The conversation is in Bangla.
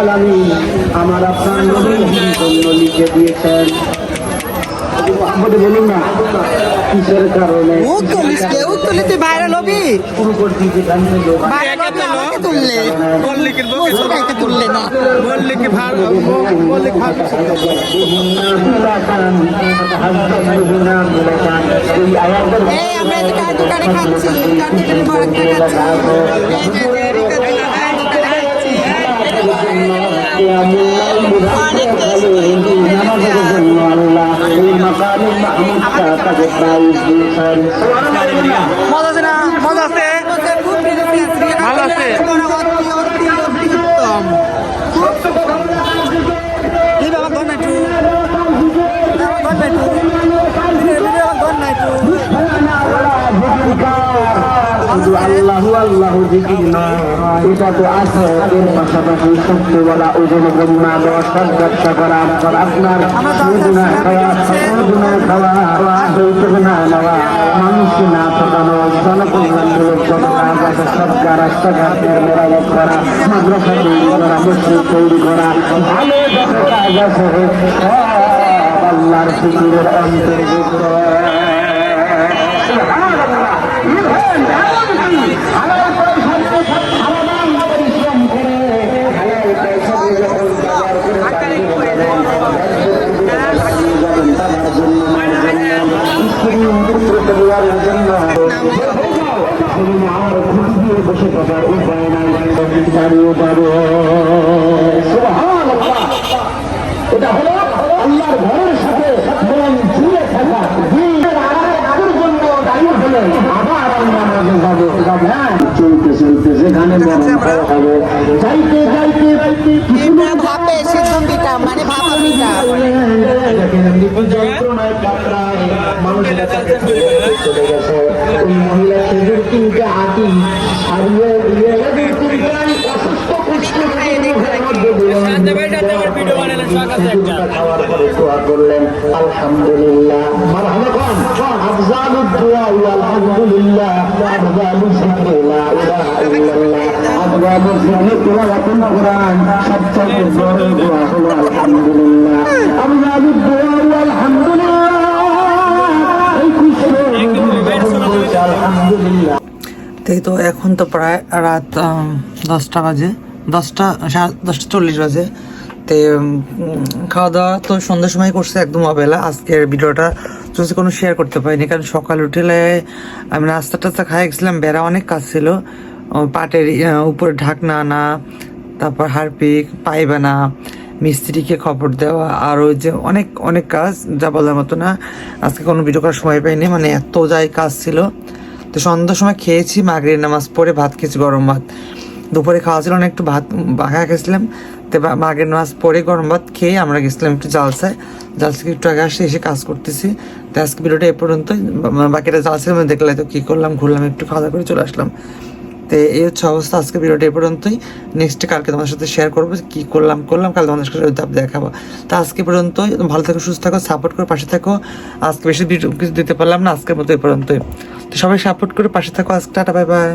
আলামিন আমার আপনার নবীর জন্য লিখে দিয়েছেন বলুন না কিসের কারণে মুখ তুলিস কে মুখ তুলি তুই ভাইরাল হবি শুরু করছি যেখান থেকে ভাইরাল হবি আমাকে তুললে মল্লিকের বকে মুসলমানকে তুললে না মল্লিকে ভার মল্লিক ভার এই আমরা এই কার দোকানে খাচ্ছি কার দোকানে বরাক্কা খাচ্ছি এই যে যে রিকা দিলা কার দোকানে খাচ্ছি অনেক টেস্টি মজা আছে না মজা আল্লাহ আল্লাহ জিকির নয় এটা তো আছে এর পাশাপাশি সত্য বলা ওজন বন্যা দেওয়া ব্যবসা করা। আপনার খাওয়া খাওয়া যৌতুক না নেওয়া মানুষ না ঠকানো, জনকল্যাণমূলক যত কাজ আছে রাস্তাঘাটের মেরামত করা তৈরি করা যত আল্লাহর ফিকিরের অন্তর্ভুক্ত। পাবো এটা হলো আল্লাহর ঘরের সাথে মন জুড়ে থাকা দিনের আগার জন্য দাঁড়িয়ে হলে আবার আমরা মাঝে যাব হ্যাঁ চলতে চলতে সেখানে হবে যাইতে যাইতে যাইতে আমরা ভাপে সিদ্ধ মানে ভাপা যন্ত্রণায় কাতরায় মানুষের কাছে চলে গেছে। ওই মহিলা খেজুর কিনতে হাঁটি করলেন আলহামদুলিল্লাহ। আলহামদুলিল্লাহ সবচেয়ে বড় দোয়া হলো আলহামদুলিল্লাহ। আলহামদুলিল্লাহ। তাই তো এখন তো প্রায় রাত দশটা বাজে। দশটা, সাড়ে দশটা চল্লিশ বাজে। তে খাওয়া দাওয়া তো সন্ধ্যার সময় করছে একদম অবেলা। আজকের ভিডিওটা যদি কোনো শেয়ার করতে পারিনি, কারণ সকাল উঠলে আমি নাস্তা টাস্তা খাই গেছিলাম, বেড়া অনেক কাজ ছিল। পাটের উপরে ঢাকনা আনা, তারপর হারপিক পাইবানা মিস্ত্রিকে খবর দেওয়া, আর ওই যে অনেক অনেক কাজ, যা বলার মতো না। আজকে কোনো ভিডিও করার সময় পাইনি মানে এত যাই কাজ ছিল। তো সন্ধ্যার সময় খেয়েছি মাগরির নামাজ পড়ে ভাত খেয়েছি, গরম ভাত। দুপুরে খাওয়া ছিল না, একটু ভাত, বাঘা খেয়েছিলাম। তো মাগরির নামাজ পড়ে গরম ভাত খেয়ে আমরা গেছিলাম একটু জালসায়। জালসা একটু আগে আসে, এসে কাজ করতেছি। তো আজকে ভিডিওটা এ পর্যন্তই। বা- বাকিটা জালসার মধ্যে দেখলে তো কী করলাম, ঘুরলাম, একটু খাওয়া দাওয়া করে চলে আসলাম। তো এই হচ্ছে অবস্থা, আজকে ভিডিওটা এ পর্যন্তই। নেক্সট কালকে তোমাদের সাথে শেয়ার করব কী করলাম করলাম, কাল তোমাদের সাথে ধাপ দেখাবো। তো আজকে পর্যন্ত ভালো থাকো, সুস্থ থাকো সাপোর্ট করে, পাশে থাকো। আজকে বেশি কিছু দিতে পারলাম না, আজকের মতো এই পর্যন্তই। তো সবাই সাপোর্ট করে পাশে থাকো আজকে টাটা বাই বাই